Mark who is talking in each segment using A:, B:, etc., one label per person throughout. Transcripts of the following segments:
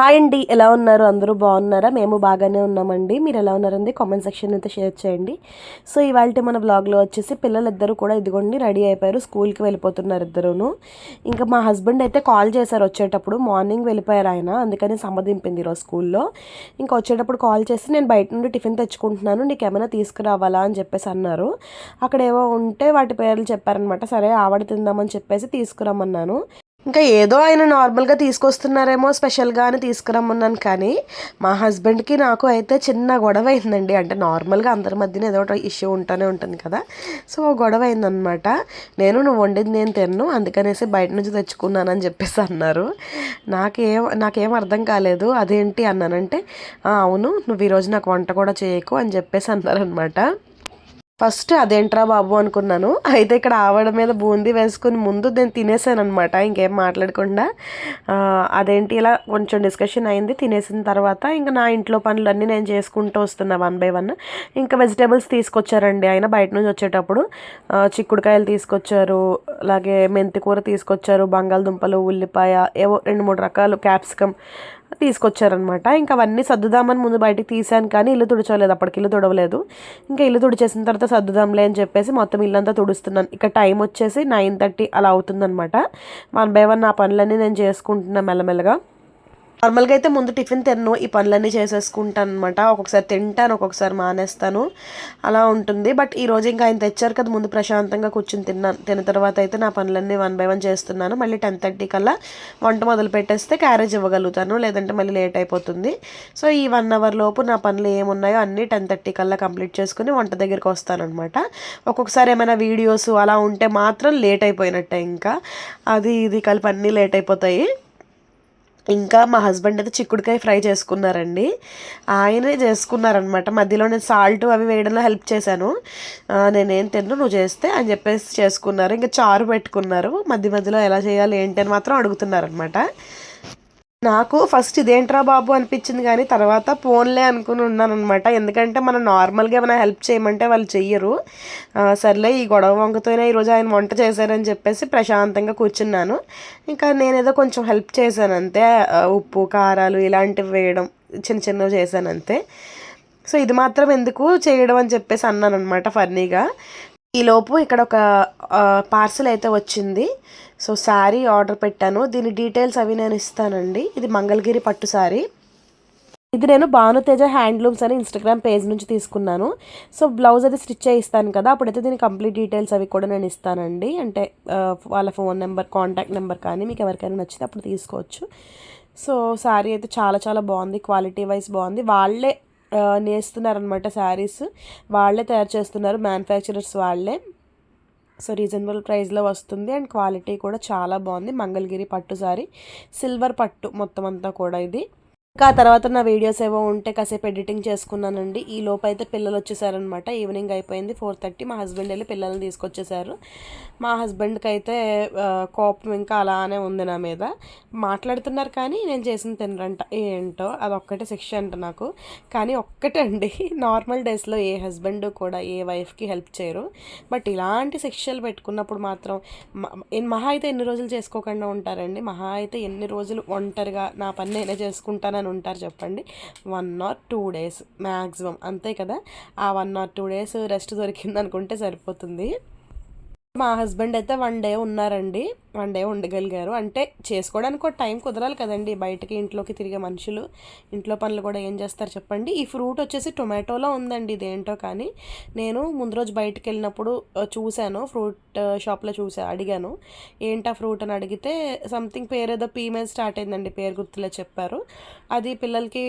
A: Hi అండి ఎలా ఉన్నారు? అందరూ బాగున్నారా? మేము బాగానే ఉన్నామండి. మీరు ఎలా ఉన్నారండి? కామెంట్ సెక్షన్ అయితే షేర్ చేయండి. సో ఇవాళ మన బ్లాగ్లో వచ్చేసి పిల్లలిద్దరూ కూడా ఇదిగోండి రెడీ అయిపోయారు. స్కూల్కి వెళ్ళిపోతున్నారు ఇద్దరును. ఇంకా మా హస్బెండ్ అయితే కాల్ చేశారు వచ్చేటప్పుడు. మార్నింగ్ వెళ్ళిపోయారు ఆయన. అందుకని సంబంధింపింది ఈరోజు స్కూల్లో. ఇంకా వచ్చేటప్పుడు కాల్ చేసి నేను బయట నుండి టిఫిన్ తెచ్చుకుంటున్నాను. నీకు ఏమైనా తీసుకురావాలా అని చెప్పేసి అన్నారు. అక్కడ ఏవో ఉంటే వాటి పేర్లు చెప్పారనమాట. సరే ఆవిడ తిందామని చెప్పేసి తీసుకురమ్మన్నాను. ఇంకా ఏదో ఆయన నార్మల్గా తీసుకొస్తున్నారేమో స్పెషల్గా అని తీసుకురమ్మన్నాను కానీ మా హస్బెండ్కి నాకు అయితే చిన్న గొడవ అయిందండి. అంటే నార్మల్గా అందరి మధ్యన ఏదో ఒకటి ఇష్యూ ఉంటూనే ఉంటుంది కదా. సో గొడవ అయిందనమాట నేను నువ్వు వండింది నేను తిన్ను అందుకనేసి బయట నుంచి తెచ్చుకున్నానని చెప్పేసి అన్నారు. నాకేం నాకేం అర్థం కాలేదు. అదేంటి అన్నానంటే అవును నువ్వు ఈరోజు నాకు వంట కూడా చేయకు అని చెప్పేసి అన్నారనమాట ఫస్ట్ అదేంట్రా బాబు అనుకున్నాను. అయితే ఇక్కడ ఆవిడ మీద బూందీ వేసుకుని ముందు నేను తినేసాను అనమాట ఇంకేం మాట్లాడకుండా. అదేంటి ఇలా కొంచెం డిస్కషన్ అయింది. తినేసిన తర్వాత ఇంకా నా ఇంట్లో పనులన్నీ నేను చేసుకుంటూ వస్తున్నా వన్ బై వన్ ఇంకా వెజిటేబుల్స్ తీసుకొచ్చారండి. ఆయన బయట నుంచి వచ్చేటప్పుడు చిక్కుడుకాయలు తీసుకొచ్చారు అలాగే మెంతికూర తీసుకొచ్చారు బంగాళదుంపలు ఉల్లిపాయ ఏవో రెండు మూడు రకాలు క్యాప్సికమ్ తీసుకొచ్చారనమాట ఇంకా అవన్నీ సర్దుదామని ముందు బయటకు తీసాను కానీ ఇల్లు తుడిచోలేదు. అప్పటికి ఇల్లు తుడవలేదు. ఇంకా ఇల్లు తుడిచేసిన తర్వాత సర్దుదాంలే అని చెప్పేసి మొత్తం ఇల్లంతా తుడుస్తున్నాను. ఇక టైం వచ్చేసి నైన్ థర్టీ అలా అవుతుందనమాట వన్ బై వన్ నా పనులన్నీ నేను చేసుకుంటున్నాను మెల్లమెల్లగా. నార్మల్గా అయితే ముందు టిఫిన్ తిన్ను ఈ పనులన్నీ చేసేసుకుంటాను అనమాట ఒక్కొక్కసారి తింటాను ఒక్కొక్కసారి మానేస్తాను. అలా ఉంటుంది. బట్ ఈ రోజు ఇంకా ఆయన తెచ్చారు కదా ముందు ప్రశాంతంగా కూర్చుని తిన్నాను. తిన్న తర్వాత అయితే నా పనులన్నీ వన్ బై వన్ చేస్తున్నాను. మళ్ళీ టెన్ థర్టీ కల్లా వంట మొదలు పెట్టేస్తే క్యారేజ్ ఇవ్వగలుగుతాను. లేదంటే మళ్ళీ లేట్ అయిపోతుంది. సో ఈ వన్ అవర్ లోపు నా పనులు ఏమున్నాయో అన్నీ టెన్ థర్టీ కల్లా కంప్లీట్ చేసుకుని వంట దగ్గరికి వస్తానమాట ఒక్కొక్కసారి ఏమైనా వీడియోస్ అలా ఉంటే మాత్రం లేట్ అయిపోయినట్టే ఇంకా. అది ఇది కలిపి అన్నీ లేట్ అయిపోతాయి. ఇంకా మా హస్బెండ్ అయితే చిక్కుడుకాయ ఫ్రై చేసుకున్నారండి. ఆయనే చేసుకున్నారనమాట మధ్యలో నేను సాల్ట్ అవి వేయడంలో హెల్ప్ చేశాను. నేనేం తిన్ను నువ్వు చేస్తే అని చెప్పేసి చేసుకున్నారు. ఇంకా చారు పెట్టుకున్నారు. మధ్య మధ్యలో ఎలా చేయాలి ఏంటి అని మాత్రం అడుగుతున్నారనమాట నాకు ఫస్ట్ ఇదేంట్రా బాబు అనిపించింది కానీ తర్వాత ఫోన్లే అనుకుని ఉన్నాను అనమాట ఎందుకంటే మనం నార్మల్గా ఏమైనా హెల్ప్ చేయమంటే వాళ్ళు చెయ్యరు. సర్లే ఈ గొడవ వంకతోనే ఈరోజు ఆయన వంట చేశారని చెప్పేసి ప్రశాంతంగా కూర్చున్నాను. ఇంకా నేనేదో కొంచెం హెల్ప్ చేశాను అంతే. ఉప్పు కారాలు ఇలాంటివి వేయడం చిన్న చిన్నవి చేశాను అంతే. సో ఇది మాత్రం ఎందుకు చేయడం అని చెప్పేసి అన్నాను అనమాట ఫన్నీగా. ఈలోపు ఇక్కడ ఒక పార్సల్ అయితే వచ్చింది. సో శారీ ఆర్డర్ పెట్టాను. దీని డీటెయిల్స్ అవి నేను ఇస్తానండి. ఇది మంగళగిరి పట్టు శారీ ఇది నేను భానుతేజ హ్యాండ్లూమ్స్ అని ఇన్స్టాగ్రామ్ పేజ్ నుంచి తీసుకున్నాను. సో బ్లౌజ్ అది స్టిచ్ చేయిస్తాను కదా. అప్పుడైతే దీని కంప్లీట్ డీటెయిల్స్ అవి కూడా నేను ఇస్తానండి. అంటే వాళ్ళ ఫోన్ నెంబర్ కాంటాక్ట్ నెంబర్ కానీ మీకు ఎవరికైనా నచ్చితే అప్పుడు తీసుకోవచ్చు. సో శారీ అయితే చాలా చాలా బాగుంది. క్వాలిటీ వైజ్ బాగుంది. వాళ్ళే నేస్తున్నారనమాట శారీస్. వాళ్ళే తయారు చేస్తున్నారు మ్యానుఫ్యాక్చరర్స్ వాళ్ళే. సో రీజనబుల్ ప్రైస్లో వస్తుంది అండ్ క్వాలిటీ కూడా చాలా బాగుంది. మంగళగిరి పట్టు సారీ సిల్వర్ పట్టు మొత్తం అంతా కూడా ఇది. ఇంకా తర్వాత నా వీడియోస్ ఏవో ఉంటే కాసేపు ఎడిటింగ్ చేసుకున్నానండి. ఈ లోపు అయితే పిల్లలు వచ్చేసారనమాట ఈవినింగ్ అయిపోయింది. ఫోర్ థర్టీ మా హస్బెండ్ వెళ్ళి పిల్లల్ని తీసుకొచ్చేసారు. మా హస్బెండ్కి అయితే కోపం ఇంకా అలానే ఉంది నా మీద. మాట్లాడుతున్నారు కానీ నేను చేసిన తినరంట. ఏంటో? అదొక్కటే శిక్ష అంట నాకు. కానీ ఒక్కటే అండి. నార్మల్ డేస్లో ఏ హస్బెండ్ కూడా ఏ వైఫ్కి హెల్ప్ చేయరు. బట్ ఇలాంటి శిక్షలు పెట్టుకున్నప్పుడు మాత్రం మహా అయితే ఎన్ని రోజులు చేసుకోకుండా ఉంటారండి. మహా అయితే ఎన్ని రోజులు ఒంటరిగా నా పని నేనే చేసుకుంటాను ఉంటారు చెప్పండి. One or two days maximum అంతే కదా? ఆ one or two days rest దొరికింది అనుకుంటే సరిపోతుంది. మా హస్బెండ్ అయితే వన్ డే ఉన్నారండి. వన్ డే ఉండగలిగారు. అంటే చేసుకోవడానికి ఒక టైం కుదరాలి కదండి. బయటకి ఇంట్లోకి తిరిగే మనుషులు ఇంట్లో పనులు కూడా ఏం చేస్తారు చెప్పండి. ఈ ఫ్రూట్ వచ్చేసి టొమాటోలో ఉందండి ఇదేంటో కానీ నేను ముందు రోజు బయటకు వెళ్ళినప్పుడు చూశాను. ఫ్రూట్ షాప్లో చూసా అడిగాను. ఏంటా ఫ్రూట్ అని అడిగితే సంథింగ్ పేరు ఏదో పీ స్టార్ట్ అయిందండి పేరు గుర్తులే చెప్పారు. అది పిల్లలకి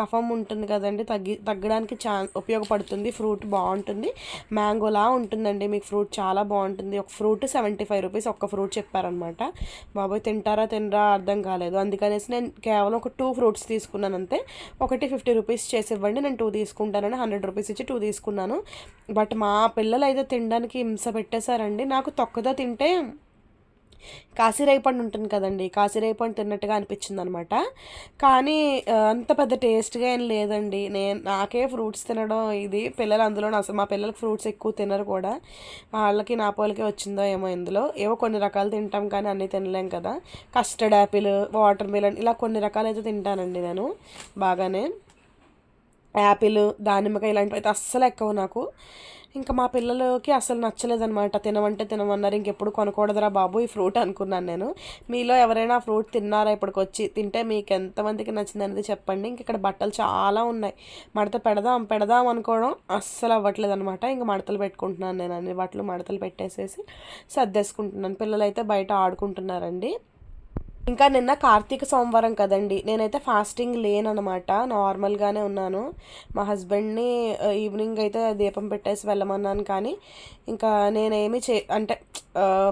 A: కఫం ఉంటుంది కదండి తగ్గి తగ్గడానికి చా ఉపయోగపడుతుంది. ఫ్రూట్ బాగుంటుంది. మ్యాంగోలా ఉంటుందండి. మీకు ఫ్రూట్ చాలా బాగుంటుంది. ఉంటుంది. ఒక ఫ్రూట్ సెవెంటీ ఫైవ్ రూపీస్ ఒక్క ఫ్రూట్ చెప్పారనమాట. బాబోయ్ తింటారా తినరా అర్థం కాలేదు. అందుకనేసి నేను కేవలం ఒక టూ ఫ్రూట్స్ తీసుకున్నాను అంతే. ఒకటి ఫిఫ్టీ రూపీస్ చేసి ఇవ్వండి నేను టూ తీసుకుంటానని హండ్రెడ్ రూపీస్ ఇచ్చి టూ తీసుకున్నాను. బట్ మా పిల్లలు అయితే తినడానికి హింస పెట్టేశారండి. నాకు తొక్కదో తింటే కాశీరాయి ఉంటుంది కదండి. కాశీరాయి పండు తిన్నట్టుగా అనిపించింది అనమాట కానీ అంత పెద్ద టేస్ట్గా ఏం లేదండి. నేను నాకే ఫ్రూట్స్ తినడం ఇది. పిల్లలు అందులో అసలు మా పిల్లలకి ఫ్రూట్స్ ఎక్కువ తినరు కూడా. వాళ్ళకి నా పోలకి వచ్చిందో ఏమో ఇందులో. ఏవో కొన్ని రకాలు తింటాం కానీ అన్నీ తినలేం కదా. కస్టర్డ్ యాపిల్ వాటర్ మిలన్ ఇలా కొన్ని రకాలు అయితే తింటానండి నేను బాగానే. యాపిల్ దానిమ్మకాయ ఇలాంటివి అయితే అస్సలు ఎక్కువ నాకు. ఇంకా మా పిల్లలకి అసలు నచ్చలేదనమాట తినమంటే తినమన్నారు ఇంకెప్పుడు కొనకూడదురా బాబు ఈ ఫ్రూట్ అనుకున్నాను నేను. మీలో ఎవరైనా ఫ్రూట్ తిన్నారా ఇప్పటికి వచ్చి తింటే మీకు ఎంతమందికి నచ్చింది అనేది చెప్పండి. ఇంక ఇక్కడ బట్టలు చాలా ఉన్నాయి. మడత పెడదాం పెడదాం అనుకోవడం అస్సలు అవ్వట్లేదు అనమాట ఇంక మడతలు పెట్టుకుంటున్నాను నేను అన్ని. బట్టలు మడతలు పెట్టేసేసి సర్దేసుకుంటున్నాను. పిల్లలు అయితే బయట ఆడుకుంటున్నారండి. ఇంకా నిన్న కార్తీక సోమవారం కదండి. నేనైతే ఫాస్టింగ్ లేననమాట. నార్మల్గానే ఉన్నాను. మా హస్బెండ్ని ఈవినింగ్ అయితే దీపం పెట్టేసి వెళ్ళమన్నాను కానీ ఇంకా నేనేమి చే అంటే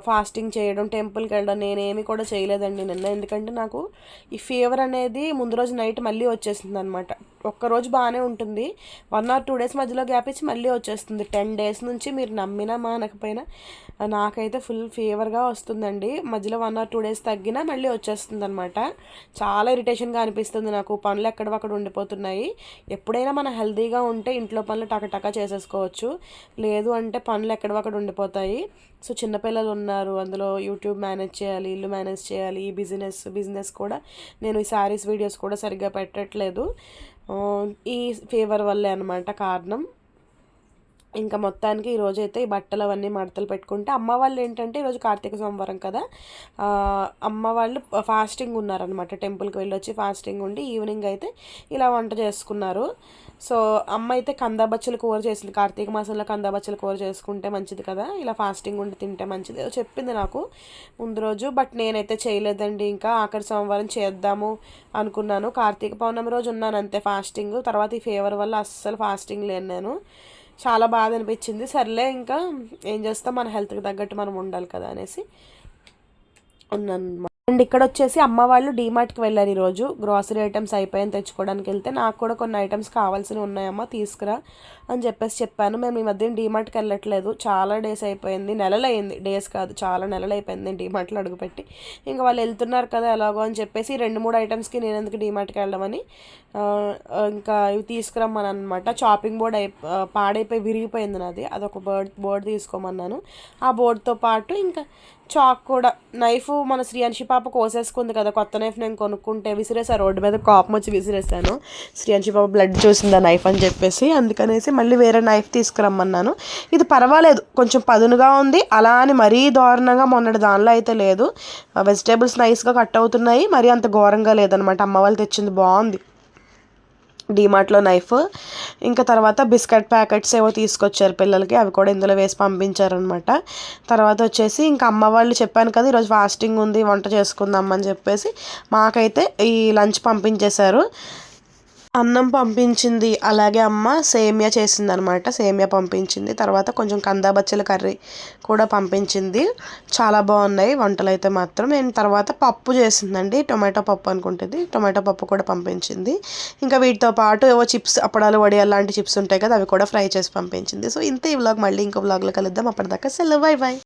A: ఫాస్టింగ్ చేయడం టెంపుల్కి వెళ్ళడం నేనేమి కూడా చేయలేదండి నిన్న. ఎందుకంటే నాకు ఈ ఫీవర్ అనేది ముందు రోజు నైట్ మళ్ళీ వచ్చేసింది అనమాట ఒక్కరోజు బాగానే ఉంటుంది. వన్ ఆర్ టూ డేస్ మధ్యలో గ్యాప్ ఇచ్చి మళ్ళీ వచ్చేస్తుంది. టెన్ డేస్ నుంచి మీరు నమ్మినా మానకపోయినా నాకైతే ఫుల్ ఫీవర్గా వస్తుందండి. మధ్యలో వన్ ఆర్ టూ డేస్ తగ్గినా మళ్ళీ వచ్చేస్తుంది అనమాట చాలా ఇరిటేషన్గా అనిపిస్తుంది నాకు. పనులు ఎక్కడవక్కడ ఉండిపోతున్నాయి. ఎప్పుడైనా మనం హెల్తీగా ఉంటే ఇంట్లో పనులు టకటక చేసేసుకోవచ్చు. లేదు అంటే పనులు ఎక్కడవక్కడ ఉండిపోతాయి. సో చిన్నపిల్లలు ఉన్నారు. అందులో యూట్యూబ్ మేనేజ్ చేయాలి ఇల్లు మేనేజ్ చేయాలి ఈ బిజినెస్ బిజినెస్ కూడా నేను ఈ శారీస్ వీడియోస్ కూడా సరిగ్గా పెట్టట్లేదు. ఈ ఫీవర్ వల్లే అనమాట కారణం. ఇంకా మొత్తానికి ఈరోజు అయితే ఈ బట్టలు అవన్నీ మడతలు పెట్టుకుంటే అమ్మ వాళ్ళు ఏంటంటే ఈరోజు కార్తీక సోమవారం కదా అమ్మ వాళ్ళు ఫాస్టింగ్ ఉన్నారనమాట టెంపుల్కి వెళ్ళి వచ్చి ఫాస్టింగ్ ఉండి ఈవినింగ్ అయితే ఇలా వంట చేసుకున్నారు. సో అమ్మ అయితే కందాబచ్చలు కూర చేసింది. కార్తీక మాసంలో కందాబచ్చలు కూర చేసుకుంటే మంచిది కదా ఇలా ఫాస్టింగ్ ఉండి తింటే మంచిది. చెప్పింది నాకు ముందు రోజు బట్ నేనైతే చేయలేదండి. ఇంకా ఆఖరి సోమవారం చేద్దాము అనుకున్నాను. కార్తీక పౌర్ణమి రోజు ఉన్నాను అంతే ఫాస్టింగ్. తర్వాత ఈ ఫీవర్ వల్ల అస్సలు ఫాస్టింగ్ లేను నేను. చాలా బాధ అనిపించింది. సర్లే ఇంకా ఏం చేస్తాం? మన హెల్త్కి తగ్గట్టు మనం ఉండాలి కదా అనేసి ఉన్నాను అండ్ ఇక్కడ వచ్చేసి అమ్మ వాళ్ళు డీమార్ట్కి వెళ్ళారు ఈరోజు. గ్రాసరీ ఐటమ్స్ అయిపోయాయని తెచ్చుకోవడానికి వెళ్తే నాకు కూడా కొన్ని ఐటమ్స్ కావాల్సినవి ఉన్నాయమ్మా తీసుకురా అని చెప్పేసి చెప్పాను. మేము ఈ మధ్యన డీమార్ట్కి వెళ్ళట్లేదు. చాలా డేస్ అయిపోయింది. నెలలు అయింది డేస్ కాదు చాలా నెలలు అయిపోయింది నేను డీమార్ట్లో అడుగుపెట్టి. ఇంకా వాళ్ళు వెళ్తున్నారు కదా ఎలాగో అని చెప్పేసి రెండు మూడు ఐటమ్స్కి నేను ఎందుకు డీమార్ట్కి వెళ్ళమని ఇంకా ఇవి తీసుకురమ్మని అనమాట చాపింగ్ బోర్డ్ అయి పాడైపోయి విరిగిపోయింది నాది. అదొక బోర్డ్ బోర్డు తీసుకోమన్నాను. ఆ బోర్డుతో పాటు ఇంకా చాక్ కూడా నైఫ్ మన శ్రీ శ్రీయాన్షి పాప కోసేసుకుంది కదా కొత్త నైఫ్ నేను కొనుక్కుంటే విసిరేసా రోడ్డు మీద కోపం వచ్చి విసిరేసాను. శ్రీయాన్షి పాప బ్లడ్ చూసింది ఆ నైఫ్ అని చెప్పేసి అందుకనేసి మళ్ళీ వేరే నైఫ్ తీసుకురమ్మన్నాను. ఇది పర్వాలేదు కొంచెం పదునుగా ఉంది అలా అని మరీ దారుణంగా మొన్నటి దానిలో అయితే లేదు. వెజిటేబుల్స్ నైస్గా కట్ అవుతున్నాయి మరీ అంత ఘోరంగా లేదనమాట అమ్మ వాళ్ళు తెచ్చింది బాగుంది. డీమార్ట్లో నైఫ్. ఇంకా తర్వాత బిస్కెట్ ప్యాకెట్స్ ఏవో తీసుకొచ్చారు పిల్లలకి అవి కూడా ఇందులో వేసి పంపించారనమాట తర్వాత వచ్చేసి ఇంకా అమ్మ వాళ్ళు చెప్పాను కదా ఈరోజు ఫాస్టింగ్ ఉంది వంట చేసుకుందాం అని చెప్పేసి మాకైతే ఈ లంచ్ పంపించేశారు. అన్నం పంపించింది. అలాగే అమ్మ సేమియా చేసింది అనమాట సేమియా పంపించింది. తర్వాత కొంచెం కందా బచ్చల కర్రీ కూడా పంపించింది. చాలా బాగున్నాయి వంటలు అయితే మాత్రం. నేను తర్వాత పప్పు చేసిందండి. టొమాటో పప్పు అనుకుంటుంది. టొమాటో పప్పు కూడా పంపించింది. ఇంకా వీటితో పాటు ఏవో చిప్స్ అప్పడాలు వడియాలు లాంటి చిప్స్ ఉంటాయి కదా అవి కూడా ఫ్రై చేసి పంపించింది. సో ఇంతే ఈ వ్లాగ్. మళ్ళీ ఇంకో వ్లాగ్లో కలుద్దాం. అప్పటిదాకా సెలవు. Bye bye